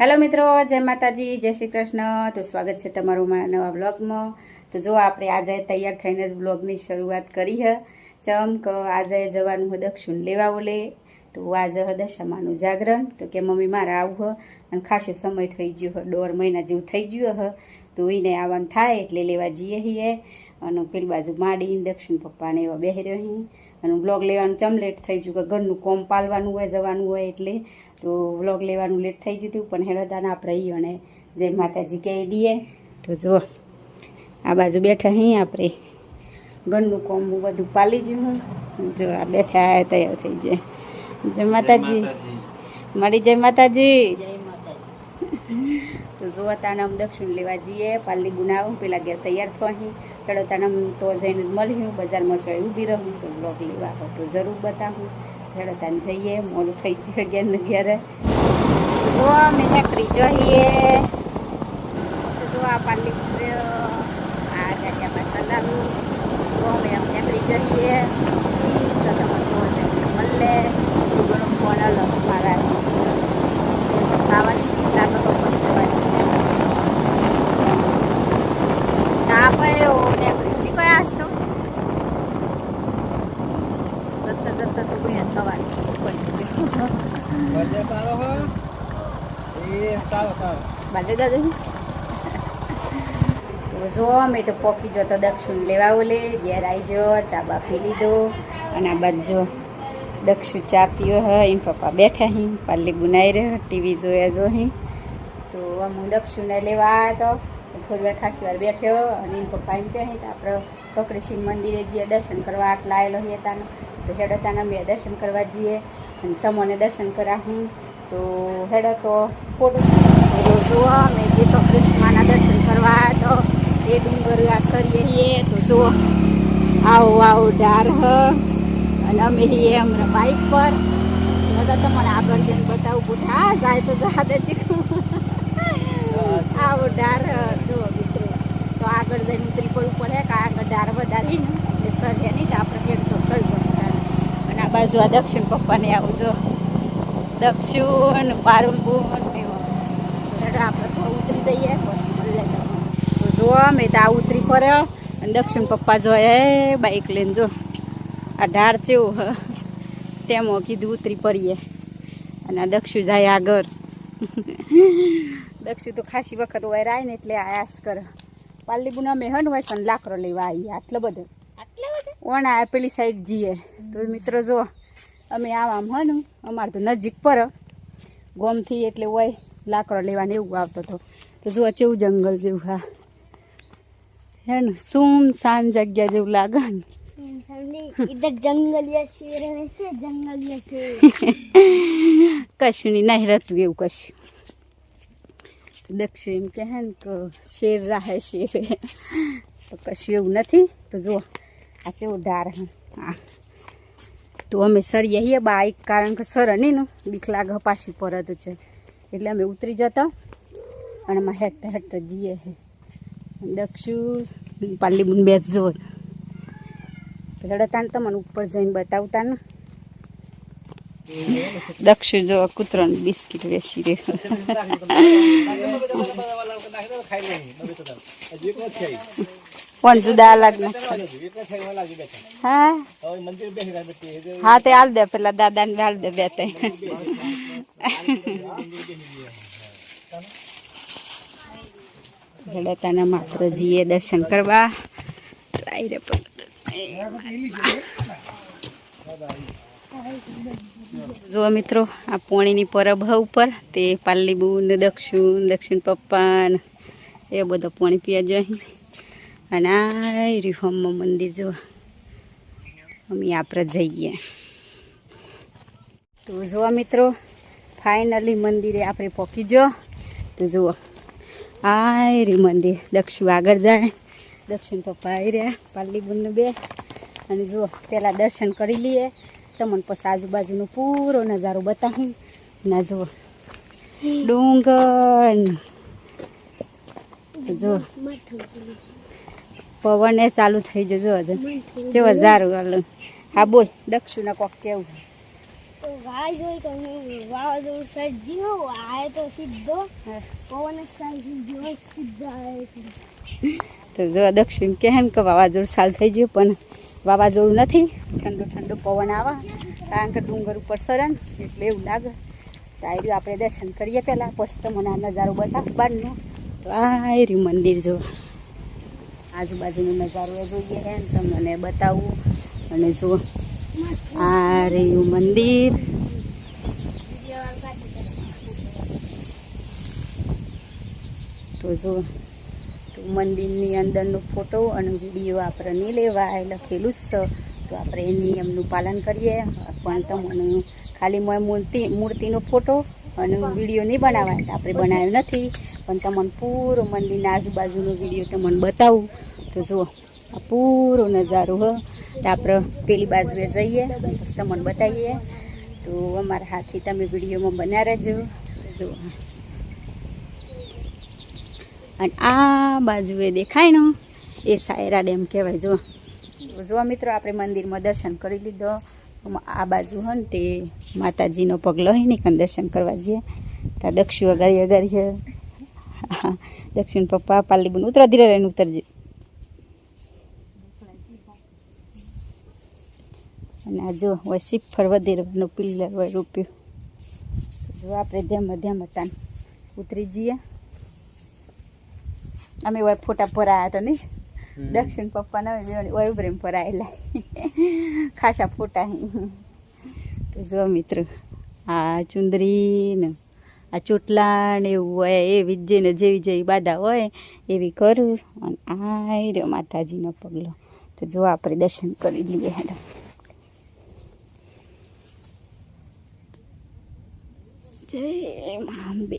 Hello મિત્રો, જય માતાજી, જય શ્રી કૃષ્ણ. તો સ્વાગત છે તમારું મારા નવા બ્લોગમાં તો જો આપણે આજે તૈયાર થઈને જ બ્લોગની શરૂઆત કરી છે ચમ કે, આજે જવાનું હ દક્ષિણ લેવા ઓલે. તો આજે હ દશામાનું જાગરણ. તો કે મમ્મી મારે આવું હ અને ખાસો સમય થઈ ગયો હ, દોઢ મહિના જેવું થઈ ગયું હ. તો એને આવવાનું થાય એટલે લેવા જઈએ છીએ અને પેલી બાજુ માડી દક્ષિણ પપ્પાને એવા બેહી રહી. અને બ્લોગ લેવાનું ચમ લેટ થઈ ગયું કે ઘરનું કોમ પાલવાનું હોય જવાનું હોય એટલે તો વ્લોગ લેવાનું લેટ થઈ ગયું હતું પણ હેડતાને આપણે અહીં અને જય માતાજી કહી દઈએ. તો જો આ બાજુ બેઠા અહીં આપણે. ઘરનું કોમ હું બધું પાલી જયું હું. જો આ બેઠા તૈયાર થઈ જાય જય માતાજી. મારી જય માતાજી. તો જો તાને આમ દક્ષિણ લેવા જઈએ પાલની ગુનાવું પેલા ઘેર તૈયાર થો અહીં હેડો તાને આમ તો જઈને મળ્યું, બજારમાં જોઈ ઊભી રહું, તો બ્લોગ લેવા હોય તો જરૂર બતાવું. હેડો તાને જઈએ, મોડું થઈ ગયું અગિયાર ને અગિયારે. જો અમે નકરી જોઈએ. તો જો આ પાલી આ પર ચલાવું જો અમે આમ નકરી જઈએ. તો તમે જો મળે. ઘણો ફોન અલગ મારા ખાવાની ચિંતા તો પણ જવાની ના પડ્યો નકરી નહીં કોઈ આજ તો જતા જતા તો કોઈ થવાની પડી બજે સારો હો એ સારો સારો બાજુ દાદા તો જો અમે તો પોકી જો તો દક્ષિણ લેવા ઓલે ઘેર આવી જો ચા બા પી લીધો, અને આ બાજુ દક્ષુ ચા પીયો હ, એમ પપ્પા બેઠા હી પાલી ગુનાઈ રહ્યો ટીવી જોયા જો હી. તો હું દક્ષિણ લેવા આવ્યો તો થોડી વાર ખાસી વાર બેઠ્યો અને એમ પપ્પા એમ કહે તો આપણે કકડેશ્વર મંદિરે જઈએ, દર્શન કરવા આટલા આવેલો તાનો. તો હેડો તાના મેં દર્શન કરવા જઈએ, અને તમને દર્શન કરાવું. તો હેડો તો ફોટો જુઓ અમે જે તો કૃષ્ણના દર્શન કરવા તો એ ડુંગર સરીએ છીએ તો જુઓ આવો આવો ડાર હ. અને અમે છીએ અમને બાઇક પર. તો તમને આગળ જઈને બતાવું પૂઠા જાય તો જાતે ચીખું આવો ડાર. જો મિત્રો. તો આગળ જઈને ઉતરી પડવું પડે કે આગળ ડાર વધારી ને એટલે સર નહીં તો આપણે તો સર અને આ બાજુ આ દક્ષિણ પપ્પાને આવું જો દક્ષિણ પારુલ બોન આપણે ઉતરી જઈએ પછી તો જો અમે તો આ ઉતરી પડ્યો અને દક્ષિણ પપ્પા જોઈએ બાઈક લઈને જો. આ ઢાર ચેવું હ. તેમાં કીધું ઉતરી પડીએ અને આ દક્ષિણ જાય આગળ. દક્ષિણ તો ખાસી વખત હોય રાય ને એટલે આયાસ કરે. પાલી બુના અમે હન હોય પણ લાકડો લેવા આવીએ આટલો બધો. ઓણા પેલી સાઈડ જઈએ તો મિત્રો જો અમે આમ આમ હનું અમારે તો નજીક પર ગોમથી એટલે હોય લાકડો લેવાને એવું આવતો હતો તો જુઓ ચેવું જંગલ જેવું હા. હે ને સુમસાન જગ્યા જેવું લાગે ને. કશું નહીં રહેતું એવું કશું. દક્ષિણ એમ કહે ને કે શેર રાહે શેર. તો કશું એવું નથી. તો જુઓ આ ચેવું ડાર હા. તો અમે સરી આવીએ બાઈક કારણ કે સર નહીં ને બીક લાગે પાછી પરત છે. એટલે અમે ઉતરી જતા અને અમે હેઠતા હેઠતા જઈએ હે દક્ષિણ પાલીબુન બેસજો તો હેડતા ને તમને ઉપર જઈને બતાવતા ને. દક્ષિણ જો કૂતરાનું બિસ્કિટ વેચી રહ્યો. ખાઈ ના છે એમાં લાગી. હા? હા, તે હાલ દે, પેલા દાદા ને હાલ દે બે તે. માત્ર જઈએ દર્શન કરવા. ટ્રાય રે જો મિત્રો, આ પોણીની પરબ ઉપર, તે પાલીબુન દક્ષિણ દક્ષિણ પપ્પા ને એ બધો પોણી પીવા જાય અને આ રિફોર્મમાં મંદિર જો અમે આપણે જઈએ. તો જુઓ મિત્રો ફાઇનલી મંદિરે આપણે પહોંચી જો. તો જુઓ. આ રી મંદિર. દક્ષિણ આગળ જાય. દક્ષિણ પપ્પા આવી રહ્યા પાલી બુનને બે. અને જુઓ પહેલાં દર્શન કરી લઈએ. તમને પછી આજુબાજુનો પૂરો નજારો બતાવું. ના જુઓ. ડુંગર જુઓ. પવન એ ચાલુ થઈ જજો હજુ જો હજાર હા બોલ. દક્ષિણ કોક કેવું તો ગાય જોઈ તો વાવાઝોડું સર્જી હો આય તો સીધો. પવન સર્જી જો સીધો તો જો દક્ષિણ કેમ કે વાવાઝોડું સાલ થઈ ગયું પણ વાવાઝોડું નથી. ઠંડો ઠંડો પવન આવે. કારણ કે ડુંગર ઉપર સરણ એટલે એવું લાગે. તો આ આપણે દર્શન કરીએ પહેલાં. પછી તમને આ નજારો બતાવ બહારનો તો આ રહ્યું મંદિર જો આજુબાજુનો નજારો એ જોઈએ રહે ને તમને બતાવું. અને જો આ રહ્યું મંદિર. તો જો મંદિરની અંદરનો ફોટો અને વીડિયો આપણે નહીં લેવાય, લખેલું જ છે. તો આપણે એ નિયમનું પાલન કરીએ. પણ તમને ખાલી મૂર્તિ, મૂર્તિનો ફોટો અને વીડિયો નહીં બનાવાય તો આપણે બનાવ્યો નથી. પણ તમને પૂરો મંદિરના આજુબાજુનો વીડિયો તમને બતાવું. તો જુઓ, આ પૂરો નજારો હ. તો આપણે પેલી બાજુએ જઈએ તમને બતાવીએ. તો અમારા હાથથી તમે વિડીયોમાં બન્યા રહેજો. જુઓ. અને આ બાજુએ દેખાય ને, એ સાયરા ડેમ કહેવાય. જુઓ. જો મિત્રો, આપણે મંદિરમાં દર્શન કરી લીધો. આ બાજુ હોય ને તે માતાજીનો પગલો હોય ને કાં દર્શન કરવા જઈએ. ત્યાં દક્ષિણ અગારી અગાડી હા, દક્ષિણ પપ્પા પાલી બન ઉતરા ધીરે રહીને ઉતરજે. અને આ જો હોય સિફર વધેરવાનું પિલ્લર હોય રૂપ્યું. જો આપણે ધ્યાન ધ્યાન તાન ઉતરી જઈએ. અમે હોય ફોટા પરાયા હતા નહીં દક્ષિણ પપ્પા ના હોય પ્રેમ આવેલા ખાસા ફોટા તો જો મિત્ર આ ચુંદરી ને આ ચોટલા ને એવું હોય એવી જ જેને જેવી જેવી બાધા હોય એવી કરું અને આ રહ્યો માતાજીનો પગલો. તો જો આપણે દર્શન કરી લઈએ હેડો. જય મા અંબે.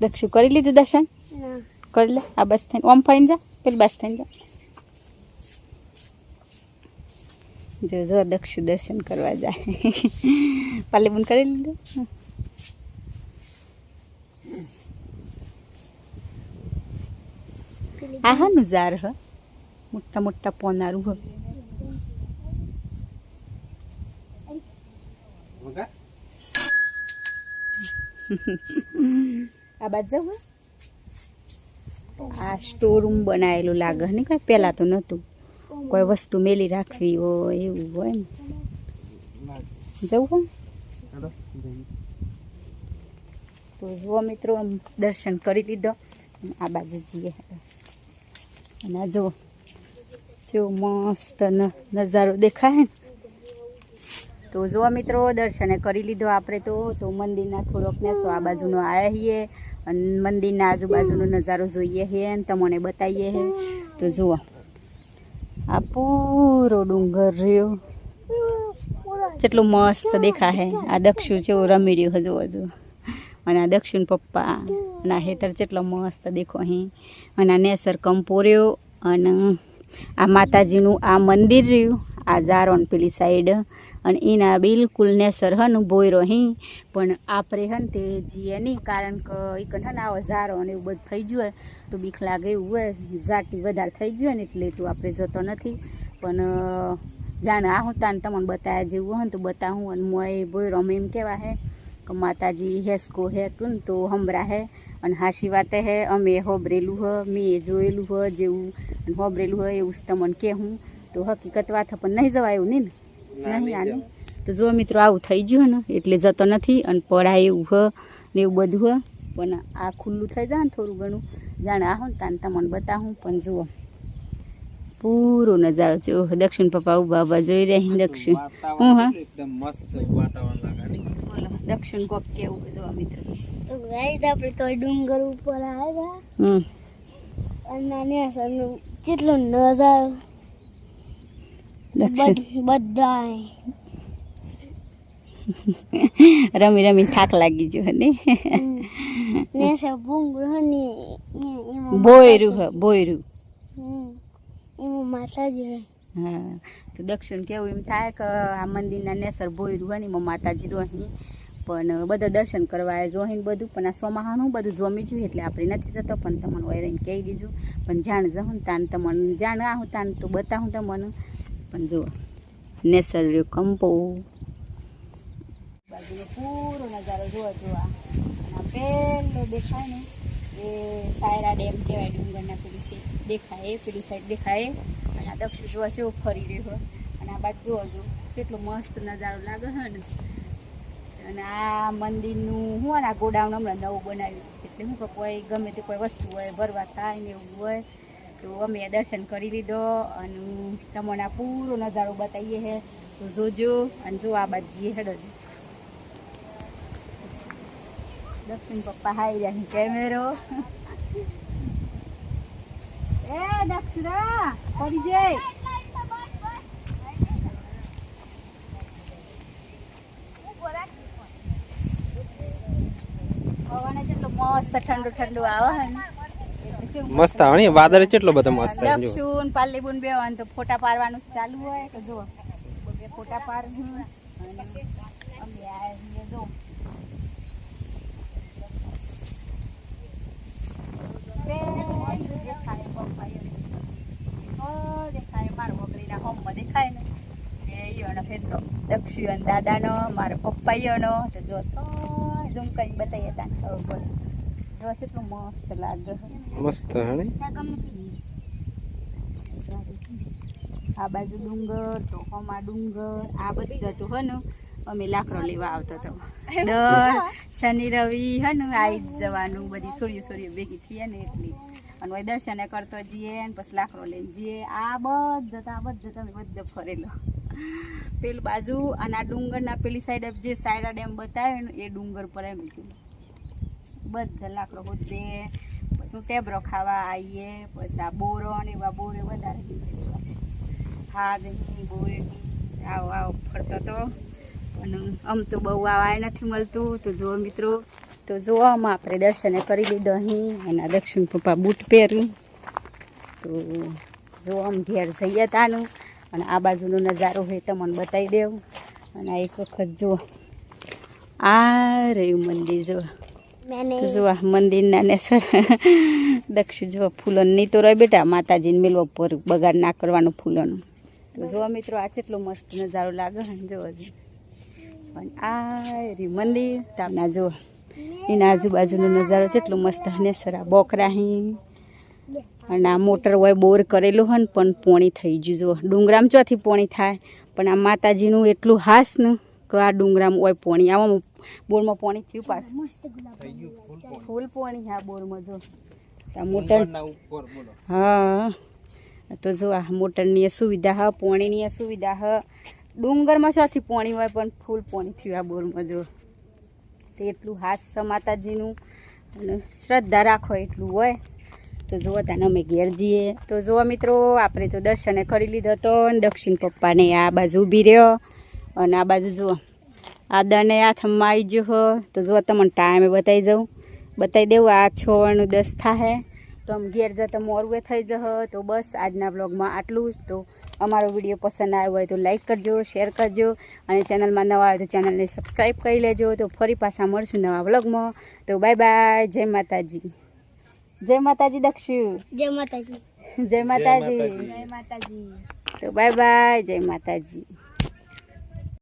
દક્ષુ કરી લીધું દર્શન? ના. કરી લે આ બસ થઈને ઓમ ફરીને જા પેલી બસ થઈને જા જો જો દક્ષુ દર્શન કરવા જાય પાલી બુન કરી લીધું આ હાનું ઝાર હ મોટા મોટા પોનારું હ આ બાદ જાવ આ સ્ટોર રૂમ બનાવેલું લાગે ને, કઈ પહેલાં તો નહોતું. કોઈ વસ્તુ મેલી રાખવી હોય, એવું હોય ને. જવું તો જુઓ મિત્રો દર્શન કરી લીધો. આ બાજુ જઈએ. અને આ જુઓ. જો મસ્ત ન- નજારો દેખાય ને. તો જુઓ મિત્રો, દર્શને કરી લીધો આપણે તો. તો મંદિરના થોડોક નેસો આ બાજુનો આવ્યા છીએ અને મંદિરના આજુબાજુનો નજારો જોઈએ છે અને તમને બતાવીએ છે તો જુઓ. આ પૂરો ડુંગર રહ્યો. કેટલું મસ્ત દેખાય આ દક્ષિણ જેવું રમી રહ્યું હજુ હજુ અને આ દક્ષિણ પપ્પા અને હેતર કેટલો મસ્ત દેખો અહીં અને આ નેસર કંપોર્યો અને આ માતાજીનું આ મંદિર રહ્યું. આ ઝારોન પેલી સાઈડ અને એના બિલકુલ નેસર હન બોયરો અહીં પણ આપણે હન તે જીએ નહીં, કારણ કે એ કન હન આવો ઝારો અને એવું બધું થઈ ગયું હોય, તો બીક લાગે એવું હોય. ઝાટી વધારે થઈ ગયું હોય ને એટલે તો આપણે જતો નથી. પણ જાણે આ હું તાને તમને બતાવ્યા જેવું હોય ને તો બતાવું અને મોય બોયરો એમ કહેવા હે કે માતાજી હેસકો હે કુન તો હમરા હે અને હાશી વાતે હે, અમે હોબરેલું હ, મેં જોયેલું હ જેવું. અને હોબરેલું હ એવું જ તમને કહેવું. તો હકીકત વાત પણ નહીં જવાયું નહીં ને? નહીં આનું તો જો મિત્રો આવું થઈ ગયું ને એટલે જતો નથી અને પડાય એવું હ ને એવું બધું હ પણ આ ખુલ્લું થઈ જાય ને થોડું ઘણું જાણે આહો ને તાને તમને બતાવું પણ જુઓ. પૂરો નજારો જો દક્ષિણ પપ્પા ઊભા ઊભા જોઈ રહ્યા દક્ષિણ. હું હા? એકદમ મસ્ત વાતાવરણ લાગે બોલો દક્ષિણ કોક કેવું જોવા મિત્રો. તો ગાઈસ આપણે તો ડુંગર ઉપર આવ્યા. હમ. અને નાની કેટલો નજારો. દક્ષિણ બધ- બધાય. રમી રમી થાક લાગી જો ને? બોયરું હ બોયરું હમ. માતાજી હા. તો દક્ષિણ કેવું એમ થાય કે આ મંદિરના નેસર ભોયરું હોય ને એમાં માતાજી રોહી પણ બધા દર્શન કરવા આવે જોઈને બધું પણ આ સોમાહાનું બધું જોમી જોયું એટલે આપણે નથી જતો પણ તમને વૈરાઈને કહી દીધું. પણ જાણ જહું તાન તમને જાણ આહું તાન તો બતાવું તમને. પણ જુઓ. નેસર કંપો. બાજુનો પૂરો નજારો જોવા જોવા આ. પહેલો દેખાય ને, એ સાયરા ડેમ કહેવાય, ડુંગરના પેલી સાઈડ દેખાય પેલી સાઈડ દેખાય અને આ દક્ષિણ જોવા છે ફરી રહ્યો અને આ બાજુ જોવા જુઓ. કેટલો મસ્ત નજારો લાગે છે ને. અને આ મંદિરનું, હું આ ગોડાઉન હમણાં નવું બનાવ્યું. એટલે કે કોઈ ગમે તે કોઈ વસ્તુ હોય, ભરવા થાય ને એવું હોય તો અમે દર્શન કરી લીધો અને તમને પૂરો નજારો બતાવીએ હે. તો જોજો અને જો આ બાજુ હેડો જ દક્ષિણ પપ્પા હાઈ રહ્યા કેમેરો. એ દક્ષિણા, પડી જાય પવન જેટલો મસ્ત ઠંડુ ઠંડુ આવે એટલે મસ્ત આવે ને? વાદળ કેટલો બધો મસ્ત દક્ષુન પાલીબુન હોય તો ફોટા પાડવાનું ચાલુ હોય તો જો બે ફોટા પાડું જો ને. ફેતરો દાદાનો મારો તો જો તો ઝૂમ કરીને બતાવીએ પડે જો કેટલું મસ્ત લાગે. મસ્ત, હણી? આ બાજુ ડુંગર તો ડુંગર, આ બધું હતું હે ને અમે લાકડો લેવા આવતો હતો. દર શનિ, રવિ હે ને આવી જવાનું, બધી સૂર્ય સૂર્ય ભેગી થઈએ ને એટલી. અને દર્શને કરતો જઈએ ને પછી લાકડો લઈને જઈએ. આ બધા આ બધા તમે બધા ફરેલો. પેલી બાજુ, અને આ ડુંગરના પેલી સાઈડ જે સાયરા ડેમ બતાવ્યો ને, એ ડુંગર પર એમ બધા લાકડો બધે. હું ટેબરો ખાવા આવીએ પછી આ બોરો ને એવા બોરે વધારે ગઈ બોરેની આવો આવો, ફરતો તો. અને આમ તો બહુ આવા નથી મળતું. તો જો મિત્રો, તો જો આમાં આપણે દર્શને કરી લીધો અહીં. એના દક્ષિણ પપ્પા બૂટ પહેર્યું. તો જો આમ ઘેર જઈએ તાનું. અને આ બાજુનો નજારો હોય તમને બતાવી દેવું. અને એક વખત જુઓ. આ રહ્યું મંદિર જો मैंने તો જો આ મંદિરના ને સર જોવા જો નહીં તો રહે બેટા માતાજીને મેલવા પર બગાડ ના કરવાનું ફૂલોનું. તો જો મિત્રો, આ કેટલો મસ્ત નજારો લાગે છે. જો. હજી અને આ રી મંદિર તામના જો એના આજુબાજુનો નજારો કેટલો મસ્ત હને સર આ બોકરા અને આ મોટર હોય બોર કરેલું હોય ને, પણ પોણી થઈ ગયું. જો ડુંગરામ ચોથી પોણી થાય. પણ આ માતાજીનું એટલું હાસ ને, કે આ ડુંગરામ હોય પોણી. આવામાં બોરમાં પાણી થયું પાછું. ફૂલ પાણી. હા બોરમાં જો. મોટર હા. તો જો આ મોટરની સુવિધા હ પાણીની સુવિધા હ. ડુંગરમાં શોથી પાણી હોય પણ ફૂલ પાણી થયું આ બોરમાં જો. તો એટલું હાસ છે માતાજીનું. અને શ્રદ્ધા રાખો એટલું હોય. તો જુઓ તને અમે ઘેર જઈએ. તો જુઓ મિત્રો આપણે તો દર્શને કરી લીધો હતો દક્ષિણ પપ્પાને આ બાજુ ઊભી રહ્યો. અને આ બાજુ જુઓ. આ દને આ થમાઈ ગયો હો. તો જો તમને ટાઈમે બતાવી જાઉં બતાવી દેવું આ છોડનું દસ થાહે. તો આમ ઘેર જતા મોરવે થઈ જહ. તો બસ આજના બ્લોગમાં આટલું જ. તો અમારો વીડિયો પસંદ આવ્યો હોય તો લાઇક કરજો શેર કરજો. અને ચેનલમાં નવા આવે તો ચેનલને સબસ્ક્રાઈબ કરી લેજો. તો ફરી પાછા મળશું નવા બ્લોગમાં તો બાય બાય જય માતાજી. જય માતાજી દક્ષિણ જય માતાજી. જય માતાજી. જય માતાજી. તો બાય બાય જય માતાજી.